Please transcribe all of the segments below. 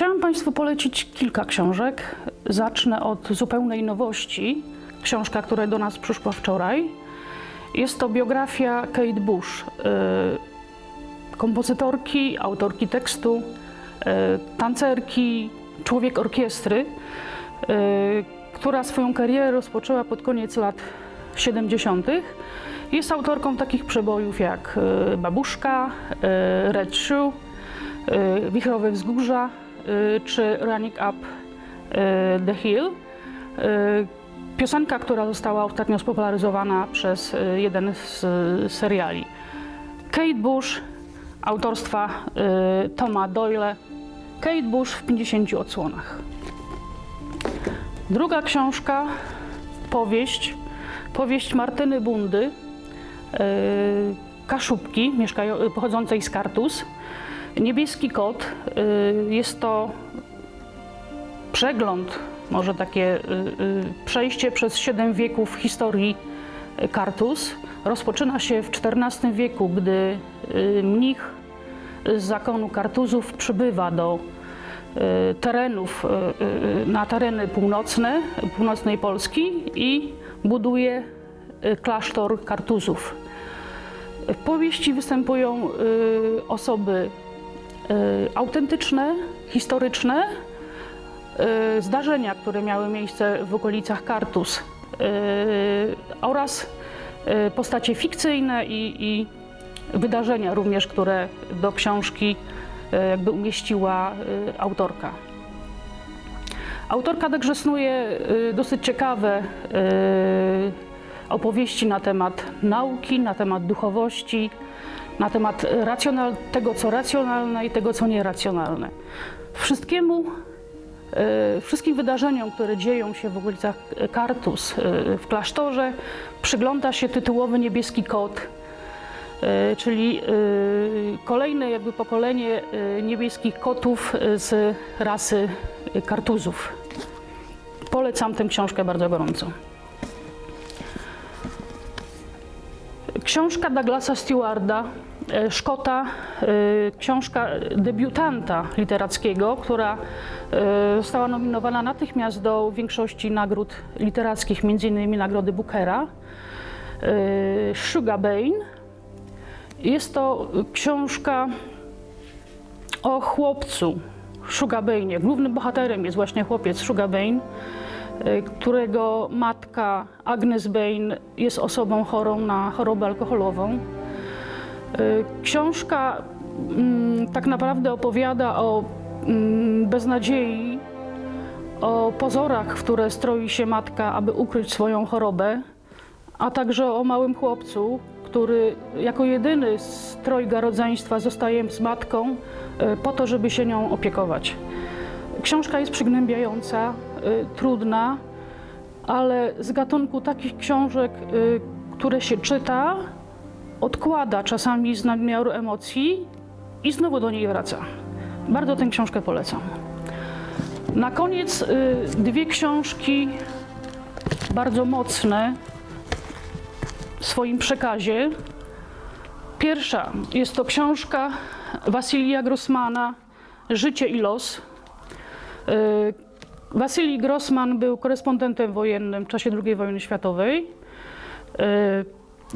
Chciałam Państwu polecić kilka książek. Zacznę od zupełnej nowości. Książka, która do nas przyszła wczoraj. Jest to biografia Kate Bush, y, kompozytorki, autorki tekstu, y, tancerki, człowiek orkiestry, y, która swoją karierę rozpoczęła pod koniec lat 70. Jest autorką takich przebojów jak Babuszka, Red Shoe, Wichrowe Wzgórza czy Running Up y, the Hill. Y, Piosenka, która została ostatnio spopularyzowana przez y, jeden z y, seriali. Kate Bush, autorstwa y, Toma Doyle. Kate Bush w 50 odsłonach. Druga książka, powieść, powieść Martyny Bundy, y, Kaszubki, pochodzącej z Kartus. Niebieski kot, y, jest to przegląd, może takie y, y, przejście przez siedem wieków historii Kartus. Rozpoczyna się w XIV wieku, gdy mnich z zakonu Kartuzów przybywa do terenów, na tereny północne, północnej Polski i buduje klasztor Kartuzów. W powieści występują osoby autentyczne, historyczne, y, zdarzenia, które miały miejsce w okolicach Kartus y, oraz y, postacie fikcyjne i, i wydarzenia również, które do książki y, jakby umieściła y, autorka. Autorka także snuje y, dosyć ciekawe y, opowieści na temat nauki, na temat duchowości, na temat racjonal, tego, co racjonalne i tego, co nieracjonalne. Wszystkiemu, y, wszystkim wydarzeniom, które dzieją się w okolicach Kartus, y, w klasztorze, przygląda się tytułowy niebieski kot, y, czyli kolejne jakby pokolenie niebieskich kotów z rasy Kartuzów. Polecam tę książkę bardzo gorąco. Książka Douglasa Stewarda, e, Szkota, e, książka debiutanta literackiego, która e, została nominowana natychmiast do większości nagród literackich, m.in. nagrody Bookera. e, Sugar Bane. Jest to książka o chłopcu Sugar. Głównym bohaterem jest właśnie chłopiec Sugar Bane, którego matka Agnes Bane jest osobą chorą na chorobę alkoholową. Y, Książka mm, tak naprawdę opowiada o mm, beznadziei, o pozorach, w które stroi się matka, aby ukryć swoją chorobę, a także o małym chłopcu, który jako jedyny z trojga rodzeństwa zostaje z matką y, po to, żeby się nią opiekować. Książka jest przygnębiająca, y, trudna, ale z gatunku takich książek, które się czyta, odkłada czasami z nadmiaru emocji i znowu do niej wraca. Bardzo tę książkę polecam. Na koniec y, dwie książki bardzo mocne w swoim przekazie. Pierwsza jest to książka Wasilija Grossmana Życie i los. Y, Wasylij Grossman był korespondentem wojennym w czasie II wojny światowej.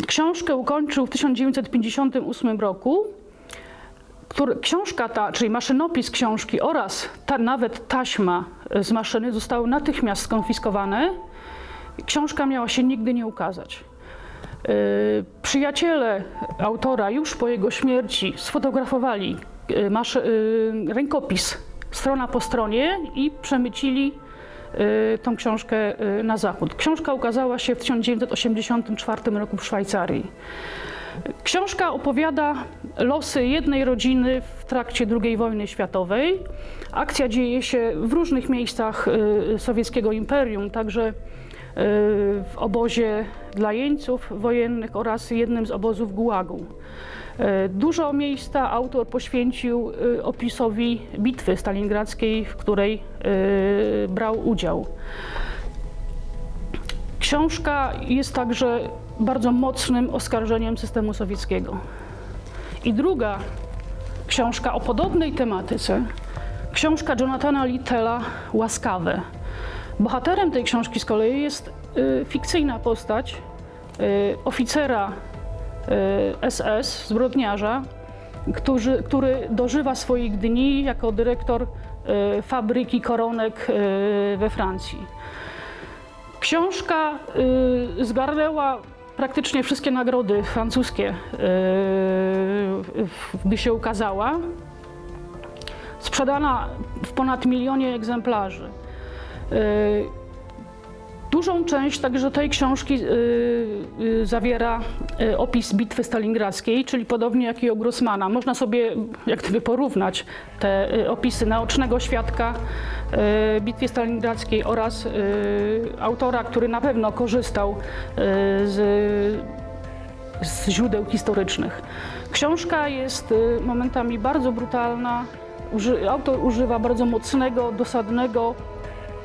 Książkę ukończył w 1958 roku. Który, książka ta, czyli maszynopis książki oraz ta, nawet taśma z maszyny zostały natychmiast skonfiskowane. Książka miała się nigdy nie ukazać. Y, Przyjaciele autora już po jego śmierci sfotografowali y, maszy, y, rękopis strona po stronie i przemycili tą książkę y, na zachód. Książka ukazała się w 1984 roku w Szwajcarii. Książka opowiada losy jednej rodziny w trakcie II wojny światowej. Akcja dzieje się w różnych miejscach y, sowieckiego imperium, także y, w obozie dla jeńców wojennych oraz jednym z obozów Gułagu. Y, Dużo miejsca autor poświęcił y, opisowi bitwy stalingradzkiej, w której y, brał udział. Książka jest także bardzo mocnym oskarżeniem systemu sowieckiego. I druga książka o podobnej tematyce książka Jonathana Littela Łaskawe. Bohaterem tej książki z kolei jest y, fikcyjna postać y, oficera y, SS, zbrodniarza, którzy, który dożywa swoich dni jako dyrektor y, fabryki koronek y, we Francji. Książka y, zgarnęła praktycznie wszystkie nagrody francuskie, y, gdy się ukazała. Sprzedana w ponad milionie egzemplarzy. Y, Dużą część także tej książki y, y, zawiera opis bitwy stalingradzkiej, czyli podobnie jak i u Grossmana. Można sobie jak gdyby porównać te opisy naocznego świadka bitwy stalingradzkiej oraz autora, który na pewno korzystał z z źródeł historycznych. Książka jest momentami bardzo brutalna. Autor używa bardzo mocnego, dosadnego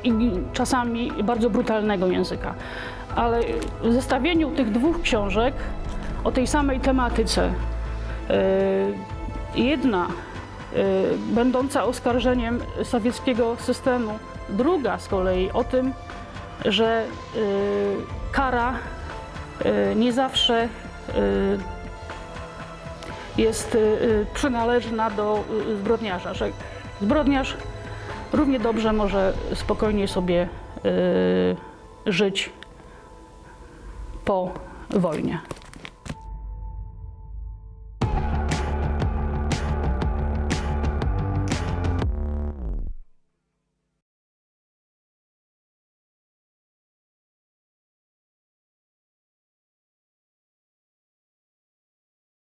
i czasami bardzo brutalnego języka. Ale w zestawieniu tych dwóch książek o tej samej tematyce, y, jedna y, będąca oskarżeniem sowieckiego systemu, druga z kolei o tym, że y, kara nie zawsze jest przynależna do zbrodniarza, że zbrodniarz równie dobrze może spokojnie sobie y, żyć po wojnie.